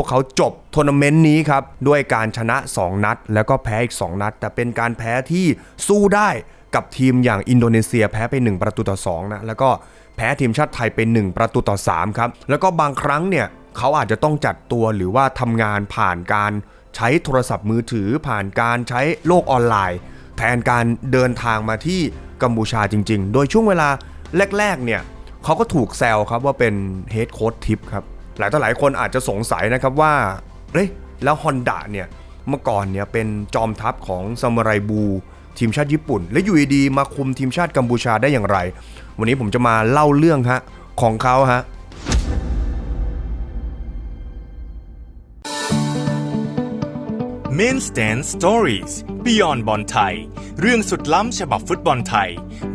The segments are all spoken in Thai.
พวกเขาจบทัวร์นาเมนต์นี้ครับ ด้วยการชนะ 2 นัด แล้วก็แพ้อีก 2 นัด แต่เป็นการแพ้ที่สู้ได้กับทีมอย่างอินโดนีเซียแพ้ไป 1 ประตูต่อ2นะแล้วก็แพ้ทีมชาติไทยไป 1 ประตูต่อ3ครับแล้วก็บางครั้งเนี่ยเขาอาจจะต้องจัดตัวหรือว่าทำงานผ่านการใช้โทรศัพท์มือถือผ่านการใช้โลกออนไลน์ แทนการเดินทางมาที่กัมพูชาจริง ๆ โดยช่วงเวลาแรกๆเนี่ยเขาก็ถูกแซวครับว่าเป็นเฮดโค้ชทิปครับ หลายต่อหลายคนอาจจะสงสัยนะครับว่าเฮ้ยแล้วฮอนดะเนี่ยเมื่อก่อนเนี่ยเป็นจอมทัพของซามูไรบูทีมชาติญี่ปุ่น และอยู่ดีๆมาคุมทีมชาติกัมพูชาได้อย่างไร วันนี้ผมจะมาเล่าเรื่องฮะของเขาฮะ Main Stand Stories Beyond บอลไทย เรื่องสุดล้ำฉบับฟุตบอลไทย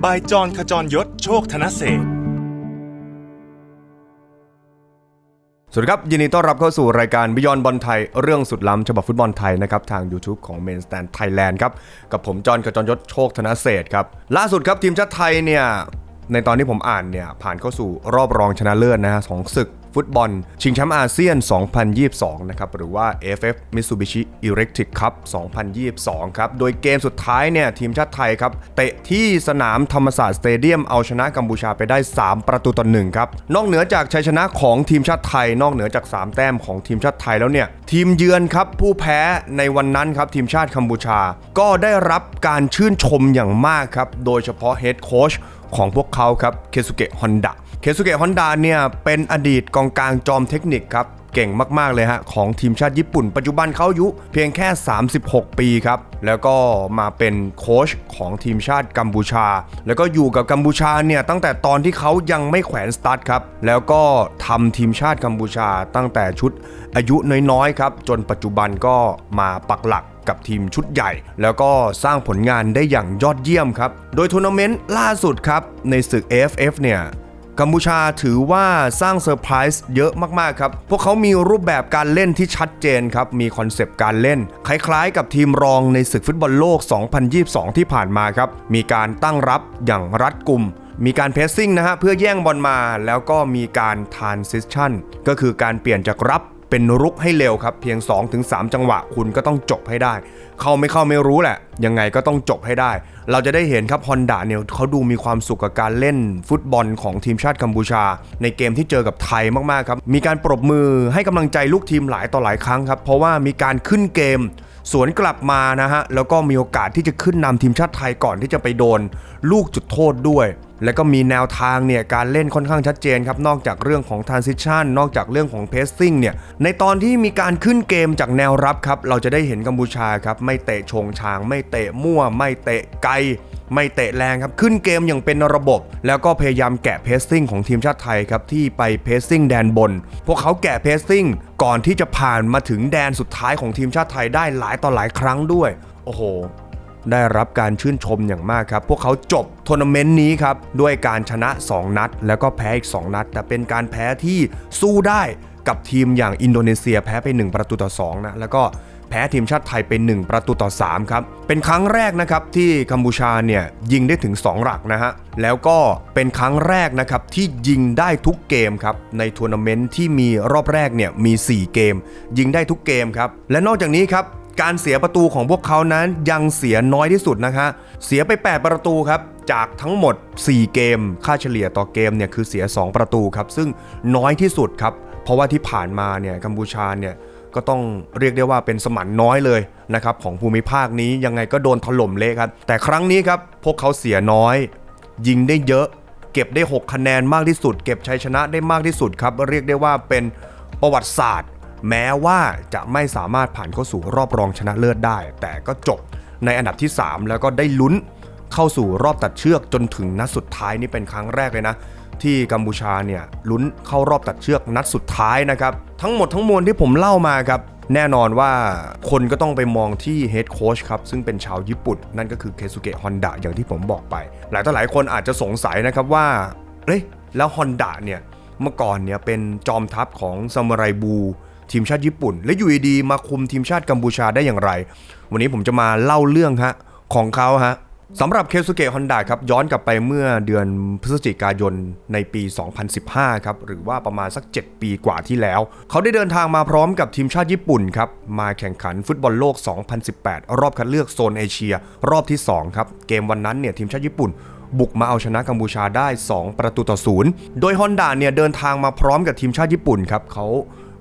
บายจอนขจรยศโชคธนเศรษ สวัสดีครับ ยินดีต้อนรับเข้าสู่รายการบิยอนบอลไทย เรื่องสุดล้ำฉบับฟุตบอลไทยนะครับ ทาง YouTube ของ Main Stand Thailand ครับ กับผมจอห์นกระจรยศโชคธนเศษครับ ล่าสุดครับ ทีมชาติไทยเนี่ย ในตอนที่ผมอ่านเนี่ย ผ่านเข้าสู่รอบรองชนะเลิศนะฮะของศึก ฟุตบอล ชิงแชมป์อาเซียน 2022 นะครับ หรือว่า AFF Mitsubishi Electric Cup 2022 ครับ โดยเกมสุดท้ายเนี่ย ทีมชาติไทยครับ เตะที่สนามธรรมศาสตร์สเตเดียมเอาชนะกัมพูชาไปได้ 3 ประตูต่อหนึ่งครับ นอกเหนือจากชัยชนะของทีมชาติไทย นอกเหนือจาก 3 แต้มของทีมชาติไทยแล้วเนี่ย ทีมเยือนครับผู้แพ้ในวันนั้นครับทีมชาติกัมพูชา ก็ได้รับการชื่นชมอย่างมากครับ โดยเฉพาะเฮดโค้ชของพวกเขาครับ เคสุเกะ ฮอนดะ เคสุเกะฮอนดาเนี่ยเป็นอดีตกองกลางจอมเทคนิคครับเก่งมาก ๆ เลยฮะ ของทีมชาติญี่ปุ่น ปัจจุบันเขาอายุเพียงแค่ 36 ปีครับ แล้วก็มาเป็นโค้ชของทีมชาติกัมพูชา แล้วก็อยู่กับกัมพูชาเนี่ย ตั้งแต่ตอนที่เขายังไม่แขวนสตาร์ทครับ แล้วก็ทำทีมชาติกัมพูชาตั้งแต่ชุดอายุน้อย ๆ ครับ จนปัจจุบันก็มาปักหลักกับทีมชุดใหญ่ แล้วก็สร้างผลงานได้อย่างยอดเยี่ยมครับ โดยทัวร์นาเมนต์ล่าสุดครับ ในศึก AFF เนี่ย กัมพูชาถือว่าสร้างเซอร์ไพรส์เยอะมาก ๆ ครับ พวกเขามีรูปแบบการเล่นที่ชัดเจนครับ มีคอนเซปต์การเล่น คล้ายๆ กับทีมรองในศึกฟุตบอลโลก 2022 ที่ผ่านมาครับ มีการตั้งรับอย่างรัดกุม มีการเพสซิ่งนะฮะเพื่อแย่งบอลมา แล้วก็มีการทานซิชชั่น ก็คือการเปลี่ยนจากรับ เป็นรุกให้เร็วครับ เพียง 2-3 จังหวะคุณก็ต้องจบให้ได้ เข้าไม่เข้าไม่รู้แหละ ยังไงก็ต้องจบให้ได้ เราจะได้เห็นครับฮอนดาเนี่ยเขาดูมีความสุขกับการเล่นฟุตบอลของทีมชาติกัมพูชา ในเกมที่เจอกับไทยมากๆครับ มีการปรบมือให้กำลังใจลูกทีมหลายต่อหลายครั้งครับ เพราะว่ามีการขึ้นเกมสวนกลับมานะฮะ แล้วก็มีโอกาสที่จะขึ้นนำทีมชาติไทยก่อนที่จะไปโดน ลูกจุดโทษด้วย แล้วก็มีแนวทางเนี่ยการเล่นค่อนข้างชัดเจนครับนอกจากเรื่องของ transition นอกจากเรื่องของ pacing เนี่ยในตอนที่มีการขึ้นเกมจากแนวรับครับเราจะได้เห็นกัมพูชาครับไม่เตะชงชาง ไม่เตะมั่ว ไม่เตะไกลไม่เตะแรงครับขึ้นเกมอย่างเป็นระบบ แล้วก็พยายามแกะเพสซิ่งของทีมชาติไทยครับที่ไปเพสซิ่งแดนบน พวกเขาแกะเพสซิ่งก่อนที่จะผ่านมาถึงแดนสุดท้ายของทีมชาติไทยได้หลายต่อหลายครั้งด้วย โอ้โห ได้รับการชื่นชมอย่างมากครับ พวกเขาจบทัวร์นาเมนต์นี้ครับ ด้วยการชนะ 2 นัด แล้วก็แพ้อีก 2 นัด แต่เป็นการแพ้ที่สู้ได้กับทีมอย่างอินโดนีเซียแพ้ไป 1 ประตูต่อ2นะแล้วก็แพ้ทีมชาติไทยเป็น 1 ประตูต่อ3ครับ เป็นครั้งแรกนะครับที่กัมพูชาเนี่ยยิงได้ถึง 2 หลักนะฮะ แล้วก็เป็นครั้งแรกนะครับที่ยิงได้ทุกเกมครับในทัวร์นาเมนต์ที่มีรอบแรกเนี่ยมี 4 เกม ยิงได้ทุกเกมครับ และนอกจากนี้ครับ การเสียประตูของพวกเขานั้นยังเสียน้อยที่สุดนะคะ เสียไป 8 ประตูครับ จากทั้งหมด 4 เกม ค่าเฉลี่ยต่อเกมเนี่ยคือเสีย 2 ประตูครับ ซึ่งน้อยที่สุดครับ เพราะว่าที่ผ่านมาเนี่ยกัมพูชาเนี่ยก็ต้องเรียกได้ว่าเป็นสมันน้อยเลยนะครับของภูมิภาคนี้ยังไงก็โดนถล่มเละครับ แต่ครั้งนี้ครับพวกเขาเสียน้อย ยิงได้เยอะ เก็บได้ 6 คะแนนมากที่สุด เก็บชัยชนะได้มากที่สุดครับ เรียกได้ว่าเป็นประวัติศาสตร์ แม้ว่าจะไม่สามารถผ่านเข้าสู่รอบรองชนะเลิศได้ แต่ก็จบในอันดับที่ 3 แล้วก็ได้ลุ้นเข้าสู่รอบตัดเชือกจนถึงนัดสุดท้ายนี่เป็นครั้งแรกเลยนะ ที่กัมพูชาเนี่ยลุ้นเข้ารอบตัดเชือกนัดสุดท้ายนะครับ ทั้งหมดทั้งมวลที่ผมเล่ามาครับแน่นอนว่าคนก็ต้องไปมองที่เฮดโค้ชครับ ซึ่งเป็นชาวญี่ปุ่น นั่นก็คือเคซุเกะฮอนดะอย่างที่ผมบอกไป หลายต่อหลายคนอาจจะสงสัยนะครับว่าเอ้ยแล้วฮอนดะเนี่ยเมื่อก่อนเนี่ยเป็นจอมทัพของซามูไรบู ทีมชาติญี่ปุ่น และอยู่ดีมาคุมทีมชาติกัมพูชาได้อย่างไร วันนี้ผมจะมาเล่าเรื่องฮะของเขาฮะสำหรับเคซุเกะฮอนดาครับย้อนกลับไปเมื่อเดือนพฤศจิกายนในปี 2015 ครับหรือว่าประมาณสัก 7 ปีกว่าที่แล้ว เขาได้เดินทางมาพร้อมกับทีมชาติญี่ปุ่นครับมาแข่งขันฟุตบอลโลก 2018 รอบคัดเลือกโซนเอเชีย รอบที่ 2 ครับ เกมวันนั้นเนี่ยทีมชาติญี่ปุ่น บุกมาเอาชนะกัมพูชาได้ 2 ประตูต่อศูนย์โดยฮอนดาเนี่ยเดินทางมาพร้อมกับทีมชาติญี่ปุ่นครับเขา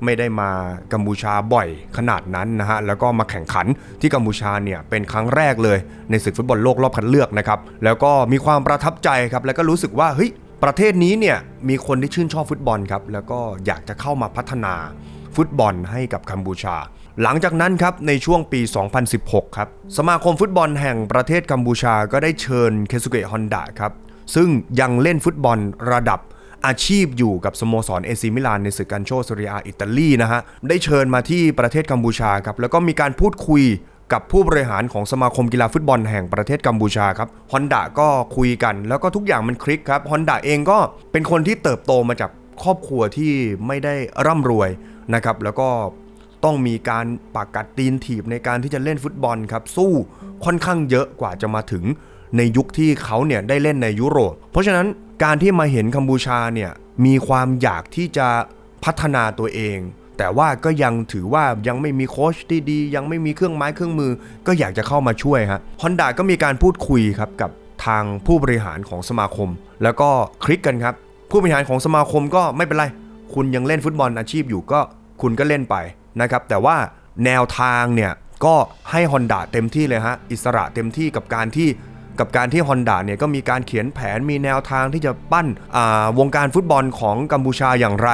ไม่ได้มากัมพูชาบ่อยขนาดนั้นนะฮะแล้วก็มาแข่งขันที่กัมพูชาเนี่ยเป็นครั้งแรกเลยในศึกฟุตบอลโลกรอบคัดเลือกนะครับแล้วก็มีความประทับใจครับแล้วก็รู้สึกว่าเฮ้ยประเทศนี้เนี่ยมีคนที่ชื่นชอบฟุตบอลครับแล้วก็อยากจะเข้ามาพัฒนาฟุตบอลให้กับกัมพูชา หลังจากนั้นครับในช่วงปี 2016 ครับ สมาคมฟุตบอลแห่งประเทศกัมพูชาก็ได้เชิญเคซุเกะฮอนดะครับ ซึ่งยังเล่นฟุตบอลระดับ อาชีพอยู่กับสโมสรเอซิมิลานในศึกการโชซเรียอิตาลีนะฮะ ได้เชิญมาที่ประเทศกัมพูชาครับ แล้วก็มีการพูดคุยกับผู้บริหารของสมาคมกีฬาฟุตบอลแห่งประเทศกัมพูชาครับฮอนดาก็คุยกันแล้วก็ทุกอย่างมันคลิกครับฮอนดาเองก็เป็นคนที่เติบโตมาจากครอบครัวที่ไม่ได้ร่ำรวยนะครับ แล้วก็ต้องมีการปากกัดตีนถีบในการที่จะเล่นฟุตบอลครับสู้ค่อนข้างเยอะกว่าจะมาถึงในยุคที่เขาเนี่ยได้เล่นในยุโรป เพราะฉะนั้น การที่มาเห็นกัมพูชาเนี่ยมีความอยากที่จะพัฒนาตัวเอง แต่ว่าก็ยังถือว่ายังไม่มีโค้ชที่ดี ยังไม่มีเครื่องไม้เครื่องมือ ก็อยากจะเข้ามาช่วยฮะฮอนด้าก็มีการพูดคุยครับกับทางผู้บริหารของสมาคม แล้วก็คลิกกันครับ ผู้บริหารของสมาคมก็ไม่เป็นไร คุณยังเล่นฟุตบอลอาชีพอยู่ก็คุณก็เล่นไปนะครับ แต่ว่าแนวทางเนี่ยก็ให้ Honda เต็มที่เลยฮะ อิสระเต็มที่กับการที่ กับการที่ Honda เนี่ยก็มีการเขียนแผนมีแนวทางที่จะปั้นวงการฟุตบอลของกัมพูชาอย่างไร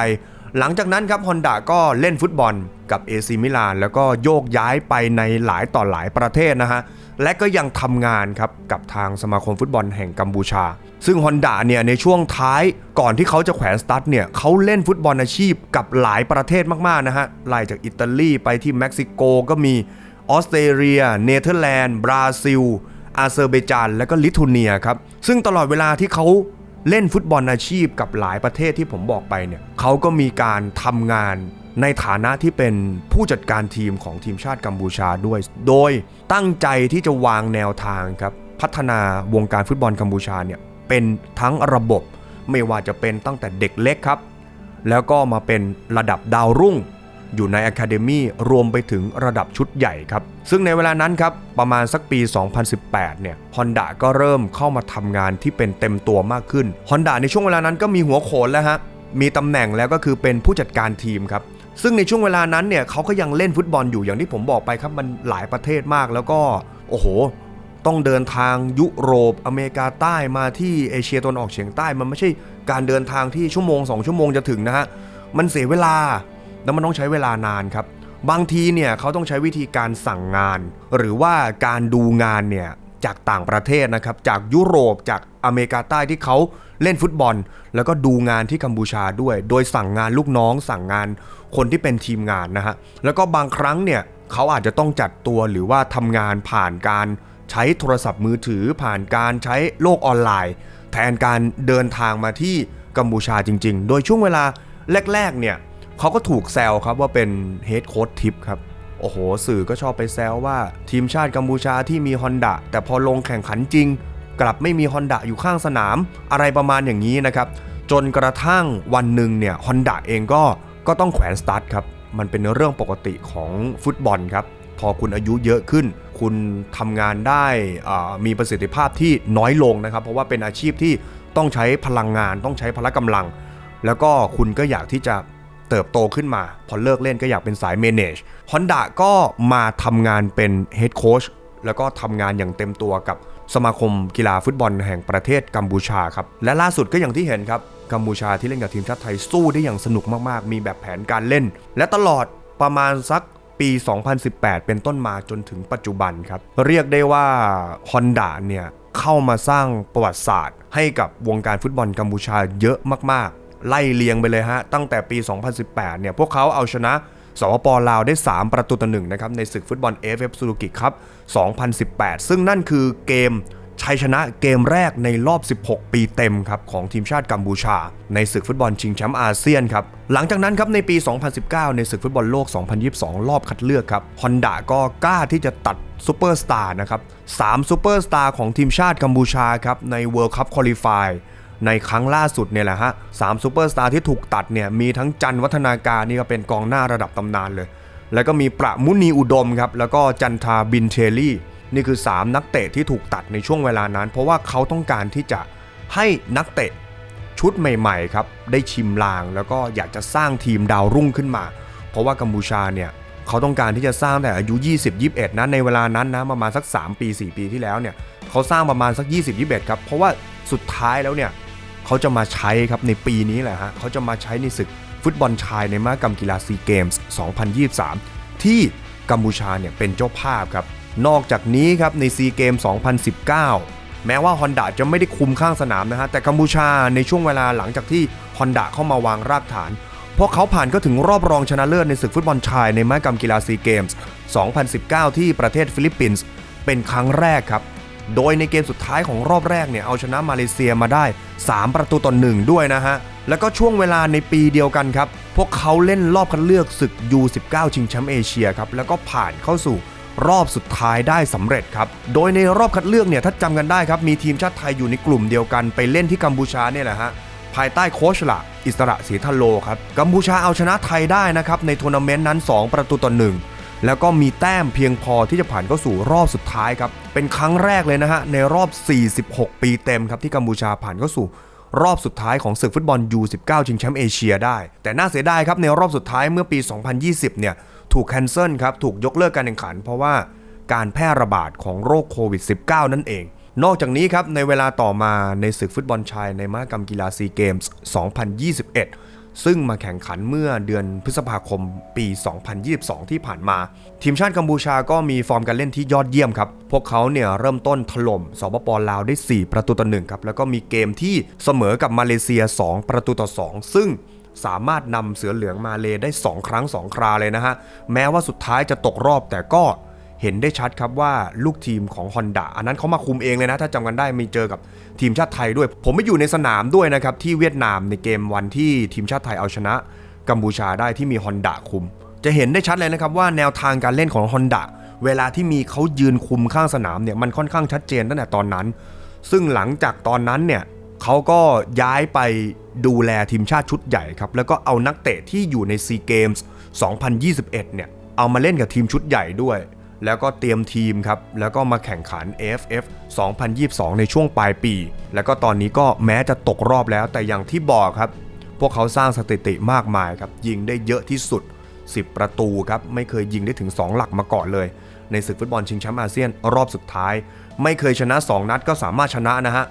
หลังจากนั้นครับ Honda ก็เล่นฟุตบอลกับเอซิมิลานแล้วก็โยกย้ายไปในหลายต่อหลายประเทศนะฮะและก็ยังทำงานครับกับทางสมาคมฟุตบอลแห่งกัมพูชา ซึ่งฮอนดาเนี่ยในช่วงท้ายก่อนที่เขาจะแขวนสตั๊ดเนี่ยเขาเล่นฟุตบอลอาชีพกับหลายประเทศมากๆนะฮะไล่จากอิตาลีไปที่เม็กซิโกก็มีออสเตรเลีย เนเธอร์แลนด์ บราซิล อาเซอร์เบจาน และก็ลิทัวเนียครับ ซึ่งตลอดเวลาที่เขาเล่นฟุตบอลอาชีพกับหลายประเทศที่ผมบอกไปเนี่ยเขาก็มีการทำงานในฐานะที่เป็นผู้จัดการทีมของทีมชาติกัมพูชาด้วย โดยตั้งใจที่จะวางแนวทางครับพัฒนาวงการฟุตบอลกัมพูชาเนี่ยเป็นทั้งระบบไม่ว่าจะเป็นตั้งแต่เด็กเล็กครับ แล้วก็มาเป็นระดับดาวรุ่ง อยู่ใน Academy รวมไปถึงระดับชุดใหญ่ครับ ซึ่งในเวลานั้นครับ ประมาณสักปี 2018 เนี่ยฮอนดาก็เริ่มเข้ามาทำงานที่เป็นเต็มตัวมากขึ้นฮอนดาในช่วงเวลานั้นก็มีหัวโขนแล้วฮะ มีตำแหน่งแล้วก็คือเป็นผู้จัดการทีมครับซึ่งในช่วงเวลานั้นเนี่ยเขาก็ยังเล่นฟุตบอลอยู่อย่างที่ผมบอกไปครับมันหลายประเทศมากแล้วก็โอ้โห ต้องเดินทางยุโรปอเมริกาใต้มาที่เอเชียตะวันออกเฉียงใต้มันไม่ใช่การเดินทางที่ชั่วโมง 2 ชั่วโมงจะถึงนะฮะมันเสียเวลา แล้วมันต้องใช้เวลานานครับ บางทีเนี่ยเขาต้องใช้วิธีการสั่งงาน หรือว่าการดูงานเนี่ยจากต่างประเทศนะครับ จากยุโรปจากอเมริกาใต้ที่เขาเล่นฟุตบอล แล้วก็ดูงานที่กัมพูชาด้วย โดยสั่งงานลูกน้อง สั่งงานคนที่เป็นทีมงานนะฮะแล้วก็บางครั้งเนี่ยเขาอาจจะต้องจัดตัวหรือว่าทำงานผ่านการใช้โทรศัพท์มือถือผ่านการใช้โลกออนไลน์ แทนการเดินทางมาที่กัมพูชาจริง ๆ โดยช่วงเวลาแรกๆเนี่ย เขาก็ถูกแซวครับว่าเป็นเฮดโค้ชทิปครับโอ้โห สื่อก็ชอบไปแซวว่า ทีมชาติกัมพูชาที่มีฮอนดะแต่พอลงแข่งขันจริง กลับไม่มีฮอนดะอยู่ข้างสนาม อะไรประมาณอย่างนี้นะครับ จนกระทั่งวันหนึ่งเนี่ยฮอนดะเองก็ก็ต้องแขวนสตาร์ทครับ มันเป็นเรื่องปกติของฟุตบอลครับ พอคุณอายุเยอะขึ้น คุณทำงานได้มีประสิทธิภาพที่น้อยลงนะครับ เพราะว่าเป็นอาชีพที่ต้องใช้พลังงานต้องใช้พละกำลัง แล้วก็คุณก็อยากที่จะ เติบโตขึ้นมา พอเลิกเล่นก็อยากเป็นสายเมนจฮอนดะก็มาทำงานเป็นเฮดโค้ชแล้วก็ทำงานอย่างเต็มตัวกับสมาคมกีฬาฟุตบอลแห่งประเทศกัมพูชาครับ และล่าสุดก็อย่างที่เห็นครับ กัมพูชาที่เล่นกับทีมชาติไทยสู้ได้อย่างสนุกมากๆ มีแบบแผนการเล่น และตลอดประมาณสักปี 2018 เป็นต้นมาจนถึงปัจจุบันครับ เรียกได้ว่า Honda เนี่ยเข้ามาสร้างประวัติศาสตร์ ให้กับวงการฟุตบอลกัมพูชาเยอะมากๆ ไล่เลียงไปเลยฮะ ตั้งแต่ปี 2018 เนี่ย พวกเขาเอาชนะสปปลาวได้ 3 ประตูต่อหนึ่งนะครับ ในศึกฟุตบอล AFF ซูรุกิครับ 2018 ซึ่งนั่นคือเกมชัยชนะเกมแรกในรอบ 16 ปีเต็มครับของทีมชาติกัมพูชา ในศึกฟุตบอลชิงแชมป์อาเซียนครับ หลังจากนั้นครับในปี 2019 ในศึกฟุตบอลโลก 2022 รอบคัดเลือกครับฮอนดาก็กล้าที่จะตัดซูเปอร์สตาร์นะครับ3ซูเปอร์สตาร์ของทีมชาติกัมพูชาครับใน World Cup Qualify ในครั้งล่าสุดเนี่ยแหละฮะสามซูเปอร์สตาร์ที่ถูกตัดเนี่ยมีทั้งจันวัฒนาการนี่ก็เป็นกองหน้าระดับตำนานเลย แล้วก็มีประมุนีอุดมครับแล้วก็จันทาบินเชลลี่ นี่คือ 3 นักเตะที่ถูกตัดในช่วงเวลานั้น เพราะว่าเขาต้องการที่จะให้นักเตะชุดใหม่ๆครับได้ชิมลาง แล้วก็อยากจะสร้างทีมดาวรุ่งขึ้นมา เพราะว่ากัมพูชาเนี่ยเขาต้องการที่จะสร้างแต่อายุ 20 21นะในเวลานั้นนะประมาณสัก 3 ปี 4 ปีที่แล้วเนี่ยเขาสร้างประมาณสัก 20 21ครับเพราะว่าสุดท้ายแล้วเนี่ย เขาจะมาใช้ครับในปีนี้แหละฮะเขาจะมาใช้ในศึกฟุตบอลชายในมหกรรมกีฬาซีเกมส์2023 ที่กัมพูชาเนี่ยเป็นเจ้าภาพครับ นอกจากนี้ครับในซีเกม2019 แม้ว่าฮอนด a จะไม่ได้คุมข้างสนามนะฮะ แต่กัมพูชาในช่วงเวลาหลังจากที่ฮอนด a เข้ามาวางรากฐานพวกเขาผ่านก็ถึงรอบรองชนะเลิศในศึกฟุตบอลชายในมหกรรมกีฬาซีเกมส์2019 ที่ประเทศฟิลิปปินส์เป็นครั้งแรกครับ โดยในเกมสุดท้ายของรอบแรกเนี่ยเอาชนะมาเลเซียมาได้ 3 ประตูต่อหนึ่งด้วยนะฮะ แล้วก็ช่วงเวลาในปีเดียวกันครับ พวกเขาเล่นรอบคัดเลือกศึก U19 ชิงแชมป์เอเชียครับแล้วก็ผ่านเข้าสู่รอบสุดท้ายได้สำเร็จครับ โดยในรอบคัดเลือกเนี่ยถ้าจำกันได้ครับมีทีมชาติไทยอยู่ในกลุ่มเดียวกันไปเล่นที่กัมพูชาเนี่ยแหละฮะภายใต้โค้ชละอิสระศรีทัลโลครับกัมพูชาเอาชนะไทยได้นะครับในทัวร์นาเมนต์นั้น 2 ประตูต่อหนึ่ง แล้วก็มีแต้มเพียงพอที่จะผ่านเข้าสู่รอบสุดท้ายครับ เป็นครั้งแรกเลยนะฮะ ในรอบ 46 ปีเต็มครับ ที่กัมพูชาผ่านเข้าสู่รอบสุดท้ายของศึกฟุตบอล U19 ชิงแชมป์เอเชียได้ แต่น่าเสียดายครับ ในรอบสุดท้ายเมื่อปี 2020 เนี่ย ถูกแคนเซิลครับ ถูกยกเลิกการแข่งขัน เพราะว่าการแพร่ระบาดของโรคโควิด -19 นั่นเอง นอกจากนี้ครับ ในเวลาต่อมาในศึกฟุตบอลชายในมหกรรมกีฬาซีเกมส์ 2021 ซึ่งมาแข่งขันเมื่อเดือนพฤษภาคมปี 2022 ที่ผ่านมา ทีมชาติกัมพูชาก็มีฟอร์มการเล่นที่ยอดเยี่ยมครับ พวกเขาเนี่ยเริ่มต้นถล่มสปปลาวได้ 4 ประตูต่อหนึ่งครับ แล้วก็มีเกมที่เสมอกับมาเลเซีย 2 ประตูต่อ 2 ซึ่งสามารถนำเสือเหลืองมาเลได้ 2 ครั้ง 2 คราเลยนะฮะ แม้ว่าสุดท้ายจะตกรอบแต่ก็ เห็นได้ชัดครับว่าลูกทีมของ Honda อันนั้นเขามาคุมเองเลยนะ ถ้าจำกันได้มีเจอกับทีมชาติไทยด้วย ผมไม่อยู่ในสนามด้วยนะครับ ที่เวียดนามในเกมวันที่ทีมชาติไทยเอาชนะ กัมพูชาได้ที่มี Honda คุม จะเห็นได้ชัดเลยนะครับว่าแนวทางการเล่นของ Honda เวลาที่มีเขายืนคุมข้างสนามเนี่ยมันค่อนข้างชัดเจนตั้งแต่ตอนนั้น ซึ่งหลังจากตอนนั้นเนี่ยเขาก็ย้ายไปดูแลทีมชาติชุดใหญ่ครับแล้วก็เอานักเตะที่อยู่ในซีเกมส์2021เนี่ยเอามาเล่นกับทีมชุดใหญ่ด้วย แล้วก็เตรียมทีมครับ แล้วก็มาแข่งขัน AFF 2022 ในช่วงปลายปี แล้วก็ตอนนี้ก็แม้จะตกรอบแล้วแต่อย่างที่บอกครับ พวกเขาสร้างสถิติมากมายครับ ยิงได้เยอะที่สุด 10 ประตูครับ ไม่เคยยิงได้ถึง 2 หลักมาก่อนเลย ในศึกฟุตบอลชิงแชมป์อาเซียนรอบสุดท้าย ไม่เคยชนะ 2 นัดก็สามารถชนะนะฮะ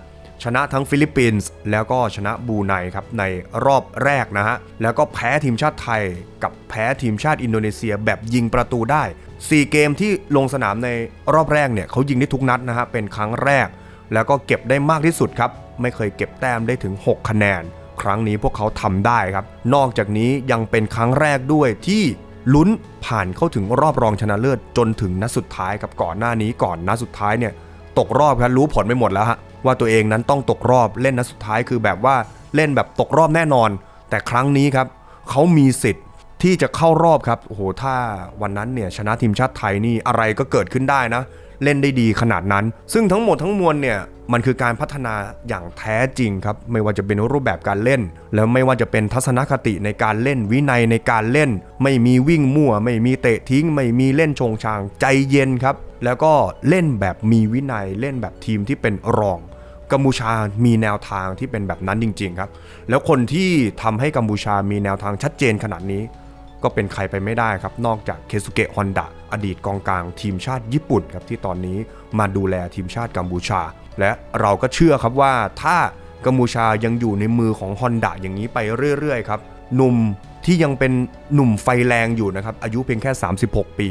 ชนะทั้งฟิลิปปินส์แล้วก็ชนะบูไนครับในรอบแรกนะฮะ แล้วก็แพ้ทีมชาติไทยกับแพ้ทีมชาติอินโดนีเซียแบบยิงประตูได้ 4 เกมที่ลงสนามในรอบแรกเนี่ยเขายิงได้ทุกนัดนะฮะเป็นครั้งแรก แล้วก็เก็บได้มากที่สุดครับ ไม่เคยเก็บแต้มได้ถึง 6 คะแนน ครั้งนี้พวกเขาทำได้ครับ นอกจากนี้ยังเป็นครั้งแรกด้วยที่ลุ้นผ่านเข้าถึงรอบรองชนะเลิศจนถึงนัดสุดท้ายครับก่อนหน้านี้ก่อนนัดสุดท้ายเนี่ยตกรอบครับรู้ผลไปหมดแล้วฮะว่าตัวเองนั้นต้องตกรอบเล่นนัดสุดท้ายคือแบบว่าเล่นแบบตกรอบแน่นอน แต่ครั้งนี้ครับเขามีสิทธิ์ ที่จะเข้ารอบครับโอ้โหถ้าวันนั้นเนี่ยชนะทีมชาติไทยนี่อะไรก็เกิดขึ้นได้นะ เล่นได้ดีขนาดนั้น ซึ่งทั้งหมดทั้งมวลเนี่ยมันคือการพัฒนาอย่างแท้จริงครับ ไม่ว่าจะเป็นรูปแบบการเล่น แล้วไม่ว่าจะเป็นทัศนคติในการเล่นวินัยในการเล่น ไม่มีวิ่งมั่ว ไม่มีเตะทิ้ง ไม่มีเล่นชงชางใจเย็นครับ แล้วก็เล่นแบบมีวินัยเล่นแบบทีมที่เป็นรองกัมพูชามีแนวทางที่เป็นแบบนั้นจริง ๆ ครับ แล้วคนที่ทำให้กัมพูชามีแนวทางชัดเจนขนาดนี้ ก็เป็นใครไปไม่ได้ครับ นอกจากเคซุเกะฮอนดะอดีตกองกลางทีมชาติญี่ปุ่นครับที่ตอนนี้มาดูแลทีมชาติกัมพูชา และเราก็เชื่อครับว่าถ้ากัมพูชายังอยู่ในมือของฮอนดะอย่างนี้ไปเรื่อยๆครับหนุ่มที่ยังเป็นหนุ่มไฟแรงอยู่นะครับอายุเพียงแค่ 36 ปี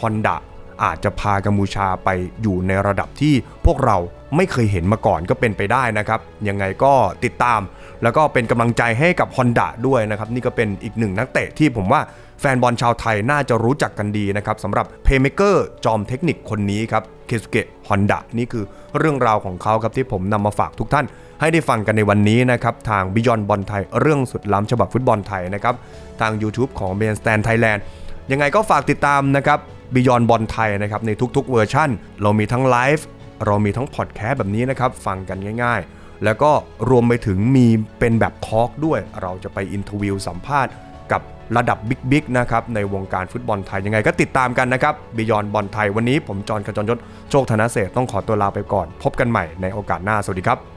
ฮอนดะ อาจจะพากัมพูชาไปอยู่ในระดับที่พวกเราไม่เคยเห็นมาก่อนก็เป็นไปได้นะครับ ยังไงก็ติดตาม แล้วก็เป็นกำลังใจให้กับ Honda ด้วยนะครับ นี่ก็เป็นอีกหนึ่งนักเตะที่ผมว่าแฟนบอลชาวไทยน่าจะรู้จักกันดีนะครับสำหรับเพย์เมเกอร์จอมเทคนิคคนนี้ครับเคสุเกะฮอนดะนี่คือเรื่องราวของเขาครับที่ผมนำมาฝากทุกท่าน ให้ได้ฟังกันในวันนี้นะครับ ทางบิยอนบอลไทยเรื่องสุดล้ำฉบับฟุตบอลไทยนะครับ ทาง YouTube ของ b บนสแตนไทยแลนด์ยังไงก็ฝากติดตามนะครับ b e y o n บอลไทยนะครับในทุกๆเวอร์ชันเรามีทั้งไลฟ์เรามีทั้งพอดแคสต์แบบนี้นะครับ ฟังกันง่าย ๆ แล้วก็รวมไปถึงมีเป็นแบบทอล์กด้วย เราจะไปอินทวิวสัมภาษณ์กับระดับบิ๊กๆนะครับในวงการฟุตบอลไทยยังไงก็ติดตามกันนะครับ b e y o n บอลไทยวันนี้ผมจอห์นขจรยศโชคธนเศษต้องขอตัวลาไปก่อน พบกันใหม่ในโอกาสหน้าสวัสดีครับ